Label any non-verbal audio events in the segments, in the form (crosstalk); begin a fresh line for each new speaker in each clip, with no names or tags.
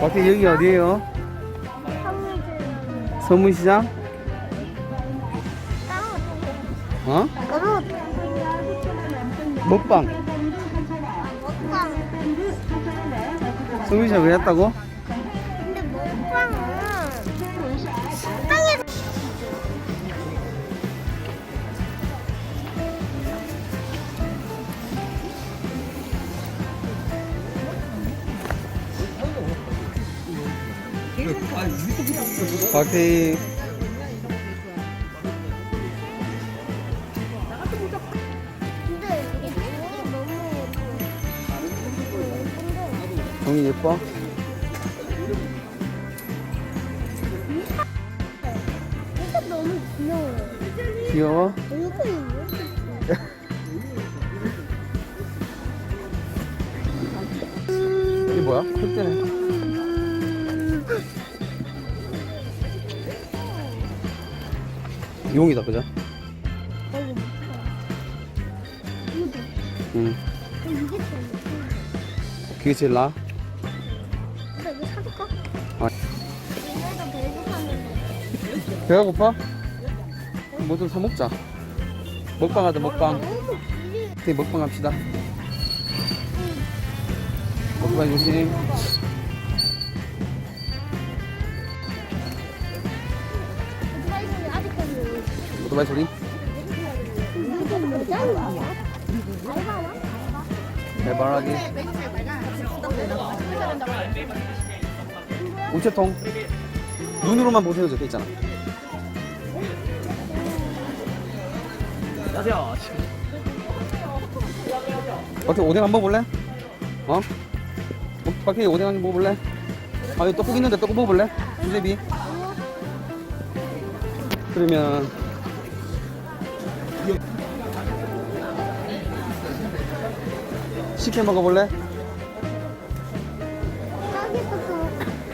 밖에 여기 어디예요? 서문시장? 어? 먹방. 서문시장 왜 왔다고?
근데 먹방
밖에
근데 이게 종이 너무 예쁜데
종이 예뻐?
이거 너무 귀여워
귀여워?
얼굴이 왜 이렇게
이게 뭐야? 흑대네. 용이다, 그죠? 응.
예뻐
그게 제일 나아? 아. 배가 고파? 뭐 좀 사먹자. 먹방 하자, 먹방. 먹방 합시다. 먹방 조심.
오토바이 소리?
해바라기. 우체통. 눈으로만 보세요, 적혀 있잖아. 밖에 오뎅 한번 먹을래? 어? 어, 밖에 오뎅 한번 먹어볼래? 아, 여기 떡국 있는데 떡국 먹어볼래? 수제비. 그러면 식혜 먹어볼래?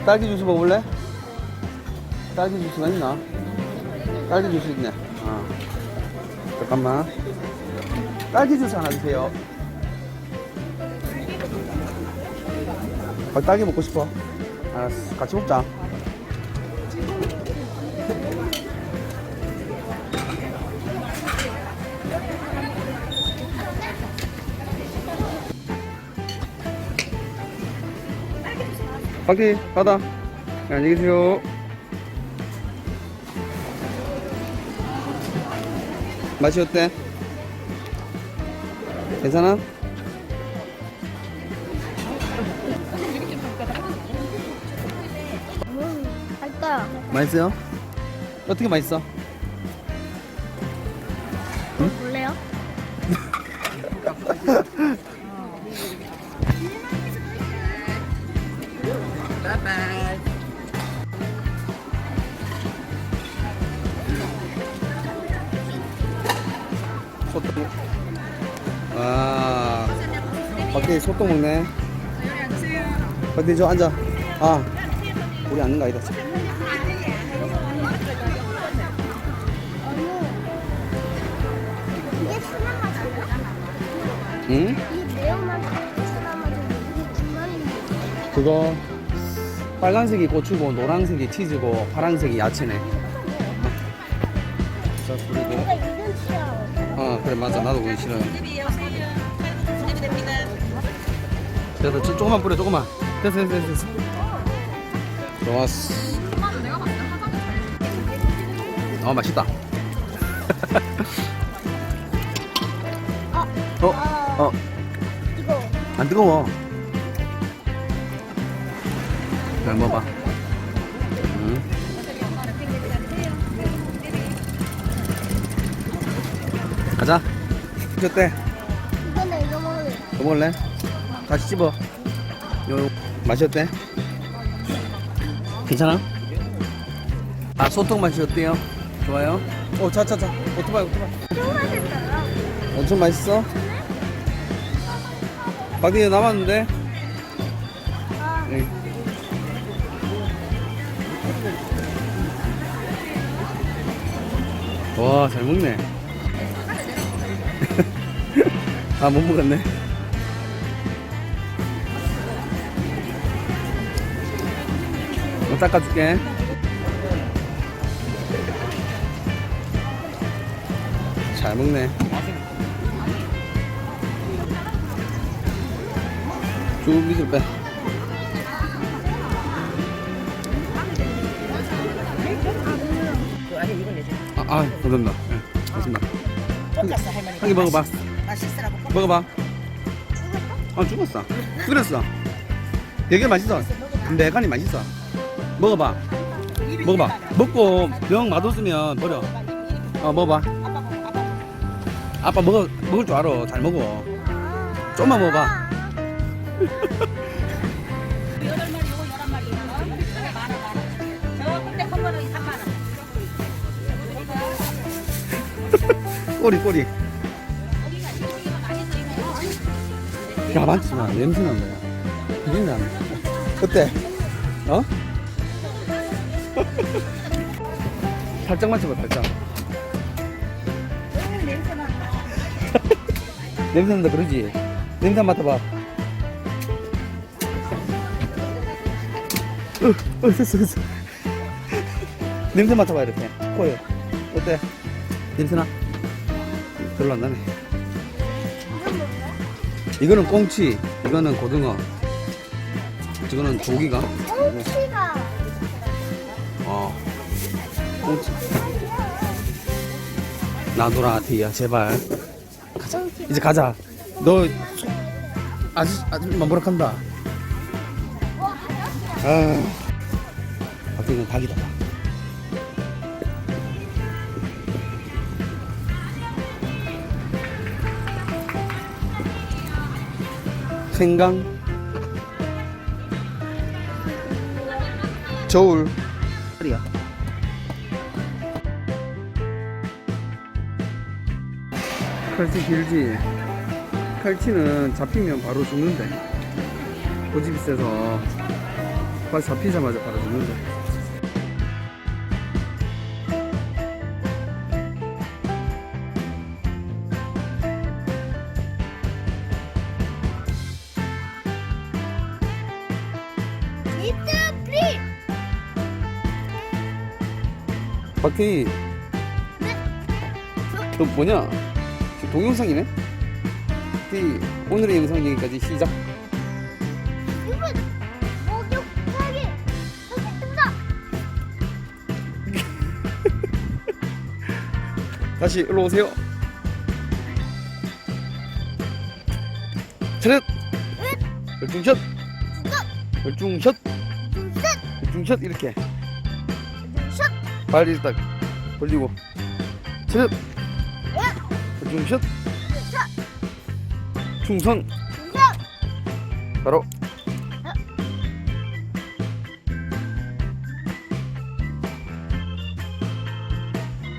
딸기 주스 먹어볼래? 딸기 주스가 있나? 딸기 주스 있네. 아. 잠깐만. 딸기 주스 하나 주세요. 아, 딸기 먹고 싶어. 알았어. 같이 먹자. 밖에 가다. 네, 안녕히 계세요. 맛이 어때? 괜찮아?
음, 할까요?
맛있어요? 어떻게 맛있어? 소똥. 아, 밖에 소똥 먹네. 어디 저 앉아. 아, 우리 앉는 거 아니다. 응? 그거 빨간색이 고추고 노란색이 치즈고 파란색이 야채네. 자, 그리고
어
그래 맞아 나도 그게 싫어. 됐어 조- 조금만 뿌려 조금만. 됐어 됐어 됐어. 됐어. 좋았어. 어 맛있다. (laughs) 어? 어?
이거
안 뜨거워. 잘 먹어봐. 응. 가자. 어때?
이거는 이거 먹을래
더 먹을래? 다시 씹어. 요 맛이 어때? 괜찮아? 아 소통 맛이 어때요? 좋아요? 오 자자자 오토바이 오토바이. 엄청 맛있어? 밖에 남았는데?
아
네. 와, 잘 먹네. (laughs) 아, 못 먹었네. 너 닦아줄게. 잘 먹네. 쭉 밑으로 빼. 아, 아, 감사합니다. 네, 고맙습니다.
볶았어 할머니.
한개 먹어봐.
맛있으라고. 볶-
먹어봐. 아, 죽었어. 끓였어. 되게 맛있어. 매간이 맛있어. 먹어봐. 먹어봐. 먹고 영 맛없으면 버려. 어, 먹어봐.
아빠 먹어. 아빠 먹어.
아빠 먹어, 먹을 줄 알아. 잘 먹어. 좀만 먹어봐. (laughs) 꼬리, 꼬리. 야, 많지 마. 냄새 난다. 비린 나. 어때? 어? (laughs) 살짝 맞춰봐, 살짝.
냄새 (laughs) 난다.
냄새 난다, 그러지? 냄새 맡아봐. 어, 어, 됐어, 됐어. 냄새 맡아봐, 이렇게. 코에. 어때? 냄새 나? 별로 안 나네. 이거는 꽁치, 이거는 고등어, 이거는 조기가.
꽁치가
어, 꽁치. 나도라, 디야, 제발. 가자. 이제 가자. 너, 소- 아저씨, 아줌마 뭐라 한다. 아, 밖에 그냥 닭이다. 생강, 저울, 야. 칼치 길지? 칼치는 잡히면 바로 죽는데. 고집이 세서. 잡히자마자 바로 죽는데 박태희 너 뭐냐? 지금 동영상이네? 박태희 오늘의 영상 여기까지 시작.
이분 목욕하기 하겠습니다. (laughs)
다시 일로 오세요. 차렷! 열중샷! 열중샷! 열중샷! 이렇게 이렇게 딱 벌리고. 차렷. 열중샷. 충성
샷
바로